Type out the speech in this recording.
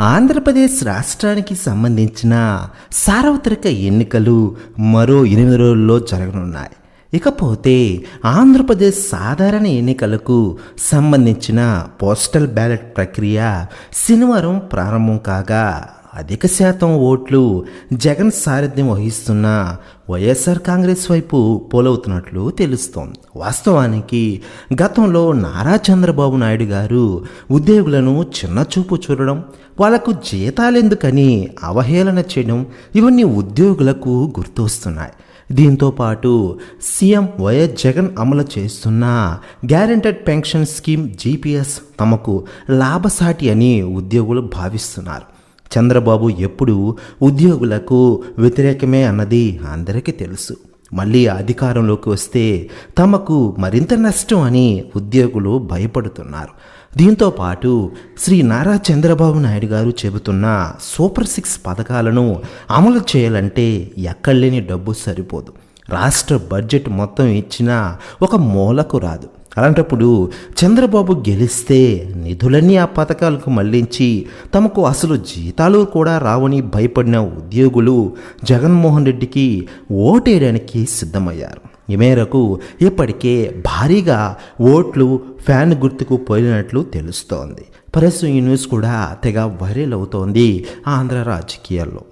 ఆంధ్రప్రదేశ్ రాష్ట్రానికి సంబంధించిన సార్వత్రిక ఎన్నికలు మరో ఎనిమిది రోజుల్లో జరగనున్నాయి. ఇకపోతే ఆంధ్రప్రదేశ్ సాధారణ ఎన్నికలకు సంబంధించిన పోస్టల్ బ్యాలెట్ ప్రక్రియ శనివారం ప్రారంభం కాగా అధిక శాతం ఓట్లు జగన్ సారథ్యం వహిస్తున్న వైఎస్ఆర్ కాంగ్రెస్ వైపు పోలవుతున్నట్లు తెలుస్తోంది. వాస్తవానికి గతంలో నారా చంద్రబాబు నాయుడు గారు ఉద్యోగులను చిన్నచూపు చూడడం వాళ్ళకు జీతాలెందుకని అవహేళన చేయడం ఇవన్నీ ఉద్యోగులకు గుర్తొస్తున్నాయి. దీంతో పాటు సీఎం వైఎస్ జగన్ అమలు చేస్తున్న గ్యారెంటెడ్ పెన్షన్ స్కీమ్ జీపీఎస్ తమకు లాభసాటి అని ఉద్యోగులు భావిస్తున్నారు. చంద్రబాబు ఎప్పుడు ఉద్యోగులకు వ్యతిరేకమే అన్నది అందరికీ తెలుసు. మళ్ళీ అధికారంలోకి వస్తే తమకు మరింత నష్టం అని ఉద్యోగులు భయపడుతున్నారు. దీంతో పాటు శ్రీ నారా చంద్రబాబు నాయుడు గారు చెబుతున్న సూపర్ సిక్స్ పథకాలను అమలు చేయాలంటే ఎక్కడలేని డబ్బు సరిపోదు. రాష్ట్ర బడ్జెట్ మొత్తం ఇచ్చినా ఒక మూలకు రాదు. అలాంటప్పుడు చంద్రబాబు గెలిస్తే నిధులన్నీ ఆ పథకాలకు మళ్ళించి తమకు అసలు జీతాలు కూడా రావని భయపడిన ఉద్యోగులు జగన్మోహన్ రెడ్డికి ఓటేయడానికి సిద్ధమయ్యారు. ఈ మేరకు ఇప్పటికే భారీగా ఓట్లు ఫ్యాన్ గుర్తుకు పోయినట్లు తెలుస్తోంది. ప్రస్తుతం ఈ న్యూస్ కూడా తెగ వైరల్ అవుతోంది ఆంధ్ర రాజకీయాల్లో.